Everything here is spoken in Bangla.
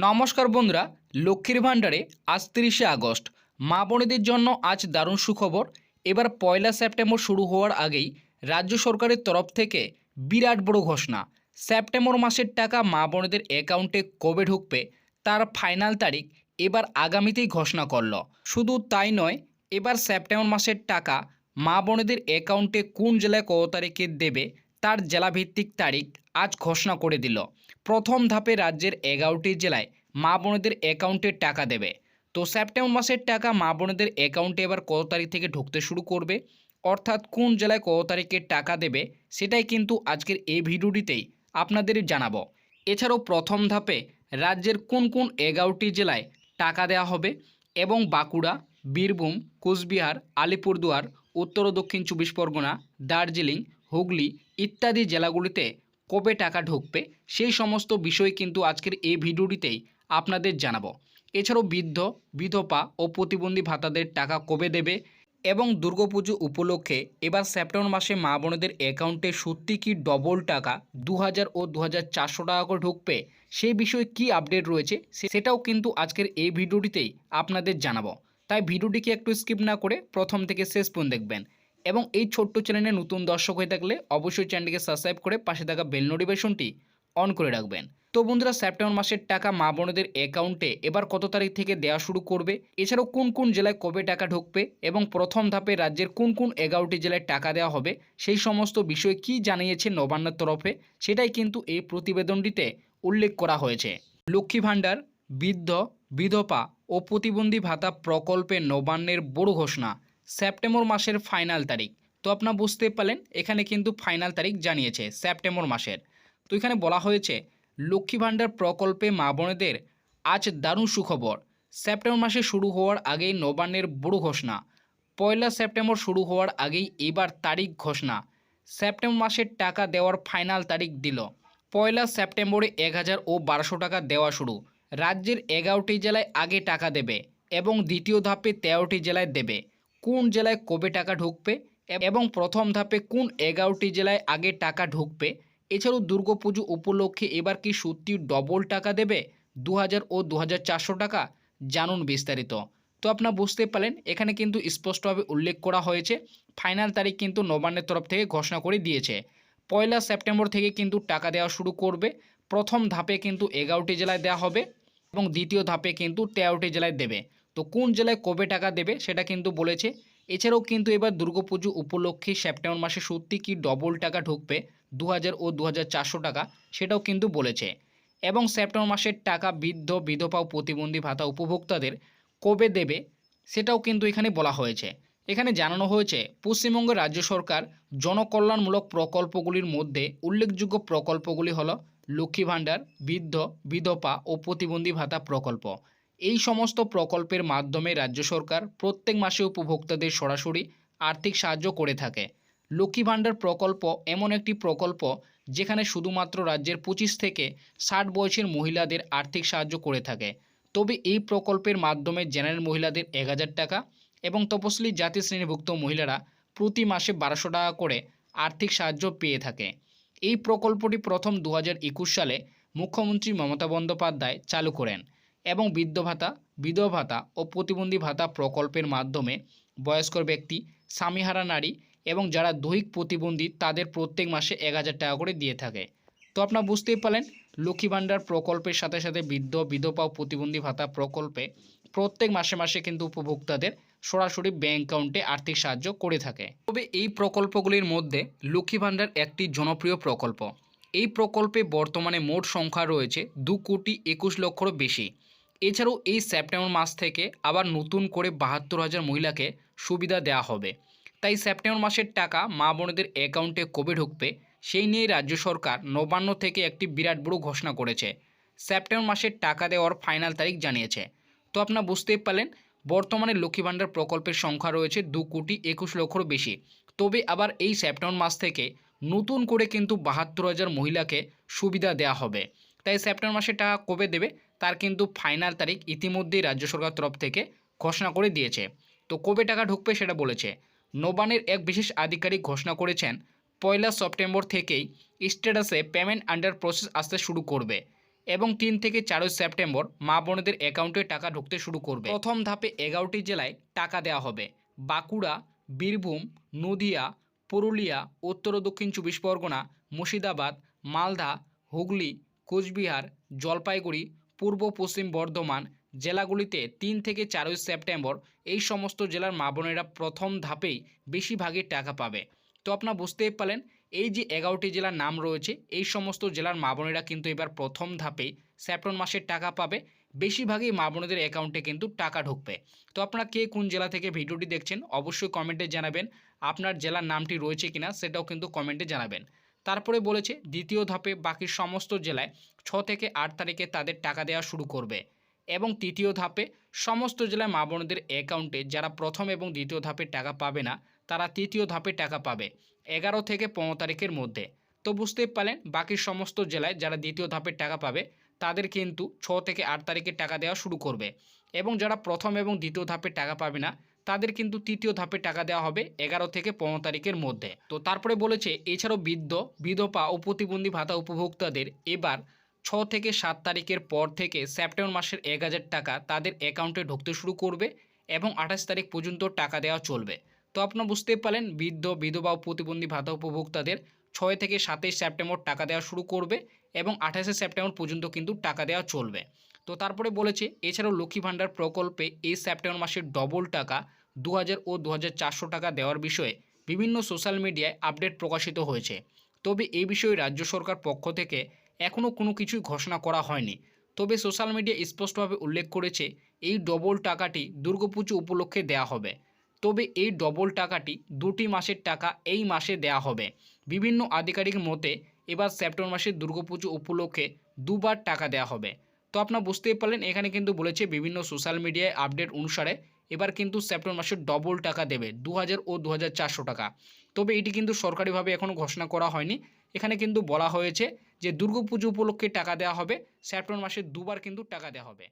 নমস্কার বন্ধুরা, লক্ষ্মীর ভাণ্ডারে আজ তিরিশে আগস্ট। মা বোনেদের জন্য আজ দারুণ সুখবর। এবার পয়লা সেপ্টেম্বর শুরু হওয়ার আগেই রাজ্য সরকারের তরফ থেকে বিরাট বড় ঘোষণা। সেপ্টেম্বর মাসের টাকা মা বোনেদের অ্যাকাউন্টে কবে ঢুকবে, তার ফাইনাল তারিখ এবার আগামীতেই ঘোষণা করল। শুধু তাই নয়, এবার সেপ্টেম্বর মাসের টাকা মা বোনেদের অ্যাকাউন্টে কোন জেলায় কত তারিখে দেবে, তার জেলাভিত্তিক তারিখ আজ ঘোষণা করে দিল। প্রথম ধাপে রাজ্যের এগারোটি জেলায় মা বোনেদের অ্যাকাউন্টে টাকা দেবে। তো সেপ্টেম্বর মাসের টাকা মা বোনেদের অ্যাকাউন্টে এবার কত তারিখ থেকে ঢুকতে শুরু করবে? অর্থাৎ কোন জেলায় কত তারিখে টাকা দেবে? সেটাই কিন্তু আজকের এই ভিডিওটিতেই আপনাদের জানাব। এছাড়াও প্রথম ধাপে রাজ্যের কোন কোন এগারোটি জেলায় টাকা দেওয়া হবে? এবং বাঁকুড়া, বীরভূম, কোচবিহার, আলিপুরদুয়ার, উত্তর ও দক্ষিণ চব্বিশ পরগনা, দার্জিলিং, হুগলি ইত্যাদি জেলাগুলিতে কবে টাকা ঢুকবে, সেই সমস্ত বিষয় কিন্তু আজকের এই ভিডিওটিতেই আপনাদের জানাব। এছাড়াও বৃদ্ধ, বিধবা ও প্রতিবন্ধী ভাতাদের টাকা কবে দেবে এবং দুর্গাপুজো উপলক্ষে এবার সেপ্টেম্বর মাসে মা বোনেদের অ্যাকাউন্টে সত্যি কি ডবল টাকা দু হাজার ও দু হাজার চারশো টাকা করে ঢুকবে, সেই বিষয়ে কি আপডেট রয়েছে সেটাও কিন্তু আজকের এই ভিডিওটিতেই আপনাদের জানাব। তাই ভিডিওটিকে একটু স্কিপ না করে প্রথম থেকে শেষ পর্যন্ত দেখবেন। এবং এই ছোট্ট চ্যানেলে নতুন দর্শক হয়ে থাকলে অবশ্যই চ্যানেলটিকে সাবস্ক্রাইব করে পাশে থাকা বেল নোটিফিকেশনটি অন করে রাখবেন। তো বন্ধুরা সেপ্টেম্বর মাসের টাকা মা বোনদের অ্যাকাউন্টে এবার কত তারিখ থেকে দেওয়া শুরু করবে? এছাড়াও কোন কোন জেলায় কবে টাকা ঢুকবে? এবং প্রথম ধাপে রাজ্যের কোন কোন এগারোটি জেলায় টাকা দেওয়া হবে? সেই সমস্ত বিষয়ে কি জানিয়েছে নবান্নের তরফে? সেটাই কিন্তু এই প্রতিবেদনটিতে উল্লেখ করা হয়েছে। লক্ষ্মী ভাণ্ডার, বৃদ্ধ, বিধবা ও প্রতিবন্ধী ভাতা প্রকল্পে নবান্নের বড় ঘোষণা। সেপ্টেম্বর মাসের ফাইনাল তারিখ। তো আপনারা বুঝতে পারলেন, এখানে কিন্তু ফাইনাল তারিখ জানিয়েছে, সেপ্টেম্বর মাসের। তো এখানে বলা হয়েছে, লক্ষ্মী ভাণ্ডার প্রকল্পে মা বোনেদের আজ দারুণ সুখবর। সেপ্টেম্বর মাসে শুরু হওয়ার আগেই নবান্নের বড় ঘোষণা। পয়লা সেপ্টেম্বর শুরু হওয়ার আগেই এবার তারিখ ঘোষণা। সেপ্টেম্বর মাসের টাকা দেওয়ার ফাইনাল তারিখ দিল। পয়লা সেপ্টেম্বরে এক হাজার ও বারোশো টাকা দেওয়া শুরু। রাজ্যের এগারোটি জেলায় আগে টাকা দেবে এবং দ্বিতীয় ধাপে তেরোটি জেলায় দেবে। কোন জেলায় কবে টাকা ঢুকবে এবং প্রথম ধাপে কোন এগারোটি জেলায় আগে টাকা ঢুকবে? এছাড়াও দুর্গাপুজো উপলক্ষে এবার কি সত্যি ডবল টাকা দেবে? দু হাজার ও দু হাজার চারশো টাকা? জানুন বিস্তারিত। তো আপনারা বুঝতে পারলেন, এখানে কিন্তু স্পষ্টভাবে উল্লেখ করা হয়েছে, ফাইনাল তারিখ কিন্তু নবান্নের তরফ থেকে ঘোষণা করে দিয়েছে। পয়লা সেপ্টেম্বর থেকে কিন্তু টাকা দেওয়া শুরু করবে, প্রথম ধাপে কিন্তু এগারোটি জেলায় দেওয়া হবে এবং দ্বিতীয় ধাপে কিন্তু তেরোটি জেলায় দেবে। তো কোন জেলায় কবে টাকা দেবে সেটা কিন্তু বলেছে। এছাড়াও কিন্তু এবার দুর্গাপুজো উপলক্ষে সেপ্টেম্বর মাসে সত্যি কি ডবল টাকা ঢুকবে দু হাজার ও দু হাজার চারশো টাকা সেটাও কিন্তু বলেছে। এবং সেপ্টেম্বর মাসের টাকা বৃদ্ধ, বিধবা ও প্রতিবন্ধী ভাতা উপভোক্তাদের কবে দেবে সেটাও কিন্তু এখানে বলা হয়েছে। এখানে জানানো হয়েছে পশ্চিমবঙ্গের রাজ্য সরকার জনকল্যাণমূলক প্রকল্পগুলির মধ্যে উল্লেখযোগ্য প্রকল্পগুলি হলো লক্ষ্মী ভাণ্ডার, বৃদ্ধ, বিধবা ও প্রতিবন্ধী ভাতা প্রকল্প। এই সমস্ত প্রকল্পের মাধ্যমে রাজ্য সরকার প্রত্যেক মাসে উপভোক্তাদের সরাসরি আর্থিক সাহায্য করে থাকে। লক্ষ্মী ভাণ্ডার প্রকল্প এমন একটি প্রকল্প যেখানে শুধুমাত্র রাজ্যের পঁচিশ থেকে ষাট বয়সের মহিলাদের আর্থিক সাহায্য করে থাকে। তবে এই প্রকল্পের মাধ্যমে জেনারেল মহিলাদের এক হাজার টাকা এবং তপশিলি জাতি শ্রেণীভুক্ত মহিলারা প্রতি মাসে বারোশো টাকা করে আর্থিক সাহায্য পেয়ে থাকে। এই প্রকল্পটি প্রথম দু হাজার একুশ সালে মুখ্যমন্ত্রী মমতা বন্দ্যোপাধ্যায় চালু করেন। এবং বৃদ্ধ ভাতা, বিধবা ভাতা ও প্রতিবন্ধী ভাতা প্রকল্পের মাধ্যমে বয়স্ক ব্যক্তি, স্বামীহারা নারী এবং যারা দৈহিক প্রতিবন্ধী তাদের প্রত্যেক মাসে এক হাজার টাকা করে দিয়ে থাকে। তো আপনারা বুঝতেই পারলেন, লক্ষ্মী ভাণ্ডার প্রকল্পের সাথে সাথে বৃদ্ধ, বিধবা ও প্রতিবন্ধী ভাতা প্রকল্পে প্রত্যেক মাসে মাসে কিন্তু উপভোক্তাদের সরাসরি ব্যাংক অ্যাকাউন্টে আর্থিক সাহায্য করে থাকে। তবে এই প্রকল্পগুলির মধ্যে লক্ষ্মী ভাণ্ডার একটি জনপ্রিয় প্রকল্প। এই প্রকল্পে বর্তমানে মোট সংখ্যা রয়েছে দু কোটি একুশ লক্ষরও বেশি। এছাড়াও এই সেপ্টেম্বর মাস থেকে আবার নতুন করে বাহাত্তর হাজার মহিলাকে সুবিধা দেওয়া হবে। তাই সেপ্টেম্বর মাসের টাকা মা বোনেদের অ্যাকাউন্টে কবে ঢুকবে, সেই নিয়ে রাজ্য সরকার নবান্ন থেকে একটি বিরাট বড় ঘোষণা করেছে। সেপ্টেম্বর মাসের টাকা দেওয়ার ফাইনাল তারিখ জানিয়েছে। তো আপনারা বুঝতেই পারলেন, বর্তমানে লক্ষ্মী ভাণ্ডার প্রকল্পের সংখ্যা রয়েছে দু কোটি একুশ লক্ষর বেশি। তবে আবার এই সেপ্টেম্বর মাস থেকে নতুন করে কিন্তু বাহাত্তর হাজার মহিলাকে সুবিধা দেওয়া হবে। তাই সেপ্টেম্বর মাসে টাকা কবে দেবে তার কিন্তু ফাইনাল তারিখ ইতিমধ্যেই রাজ্য সরকার তরফ থেকে ঘোষণা করে দিয়েছে। তো কবে টাকা ঢুকবে সেটা বলেছে। নবানের এক বিশেষ আধিকারিক ঘোষণা করেছেন, পয়লা সেপ্টেম্বর থেকেই স্ট্যাটাসে পেমেন্ট আন্ডার প্রসেস আসতে শুরু করবে এবং তিন থেকে চারই সেপ্টেম্বর মা বোনেদের অ্যাকাউন্টে টাকা ঢুকতে শুরু করবে। প্রথম ধাপে এগারোটি জেলায় টাকা দেওয়া হবে। বাঁকুড়া, বীরভূম, নদিয়া, পুরুলিয়া, উত্তর ও দক্ষিণ চব্বিশ পরগনা, মুর্শিদাবাদ, মালদা, হুগলি, কোচবিহার, জলপাইগুড়ি পূর্ব পশ্চিম বর্ধমান জেলাগুলিতে তিন থেকে চারই সেপ্টেম্বর এই সমস্ত জেলার মা বোনেরা প্রথম ধাপেই বেশিরভাগই টাকা পাবে। তো আপনারা বুঝতেই পারলেন, এই যে এগারোটি জেলার নাম রয়েছে, এই সমস্ত জেলার মা বোনেরা কিন্তু এবার প্রথম ধাপেই সেপ্টেম্বর মাসের টাকা পাবে। বেশিরভাগই মা বোনেদের অ্যাকাউন্টে কিন্তু টাকা ঢুকবে। তো আপনারা কে কোন জেলা থেকে ভিডিওটি দেখছেন, অবশ্যই কমেন্টে জানাবেন। আপনার জেলার নামটি রয়েছে কিনা, সেটাও কিন্তু কমেন্টে জানাবেন। তারপরে বলেছে দ্বিতীয় ধাপে বাকি সমস্ত জেলায় ছ থেকে আট তারিখে তাদের টাকা দেওয়া শুরু করবে। এবং তৃতীয় ধাপে সমস্ত জেলায় মা বোনদের অ্যাকাউন্টে যারা প্রথম এবং দ্বিতীয় ধাপে টাকা পাবে না, তারা তৃতীয় ধাপে টাকা পাবে এগারো থেকে পনেরো তারিখের মধ্যে। তো বুঝতেই পারলেন, বাকি সমস্ত জেলায় যারা দ্বিতীয় ধাপের টাকা পাবে, তাদের কিন্তু ছ থেকে আট তারিখে টাকা দেওয়া শুরু করবে। এবং যারা প্রথম এবং দ্বিতীয় ধাপে টাকা পাবে না তাদের কিন্তু তৃতীয় ধাপে টাকা দেওয়া হবে এগারো থেকে পনেরো তারিখের মধ্যে। তো তারপরে বলেছে, এছাড়াও বৃদ্ধ, বিধবা ও প্রতিবন্ধী ভাতা উপভোক্তাদের এবার ছ থেকে সাত তারিখের পর থেকে সেপ্টেম্বর মাসের এক হাজার টাকা তাদের অ্যাকাউন্টে ঢুকতে শুরু করবে এবং আঠাশ তারিখ পর্যন্ত টাকা দেওয়া চলবে। তো আপনারা বুঝতেই পারলেন, বৃদ্ধ, বিধবা ও প্রতিবন্ধী ভাতা উপভোক্তাদের ছয় থেকে সাতই সেপ্টেম্বর টাকা দেওয়া শুরু করবে এবং আঠাশে সেপ্টেম্বর পর্যন্ত কিন্তু টাকা দেওয়া চলবে। তো তারপরে বলেছে, এছাড়াও লক্ষ্মী ভাণ্ডার প্রকল্পে এই সেপ্টেম্বর মাসের ডবল টাকা দু হাজার ও দু হাজার চারশো টাকা দেওয়ার বিষয়ে বিভিন্ন সোশ্যাল মিডিয়ায় আপডেট প্রকাশিত হয়েছে। তবে এই বিষয়ে রাজ্য সরকার পক্ষ থেকে এখনও কোনো কিছুই ঘোষণা করা হয়নি। তবে সোশ্যাল মিডিয়া স্পষ্টভাবে উল্লেখ করেছে, এই ডবল টাকাটি দুর্গাপুজো উপলক্ষে দেওয়া হবে। তবে এই ডবল টাকাটি দুটি মাসের টাকা এই মাসে দেওয়া হবে। বিভিন্ন আধিকারিক মতে, এবার সেপ্টেম্বর মাসের দুর্গাপুজো উপলক্ষে দুবার টাকা দেওয়া হবে। তো আপনার বুঝতেই পারলেন, এখানে কিন্তু বলেছে বিভিন্ন সোশ্যাল মিডিয়ায় আপডেট অনুসারে এবার কিন্তু সেপ্টেম্বর মাসে ডবল টাকা দেবে দু হাজার ও দু হাজার চারশো টাকা। তবে এটি কিন্তু সরকারিভাবে এখনও ঘোষণা করা হয়নি। এখানে কিন্তু বলা হয়েছে যে দুর্গাপুজো উপলক্ষে টাকা দেওয়া হবে, সেপ্টেম্বর মাসে দুবার কিন্তু টাকা দেওয়া হবে।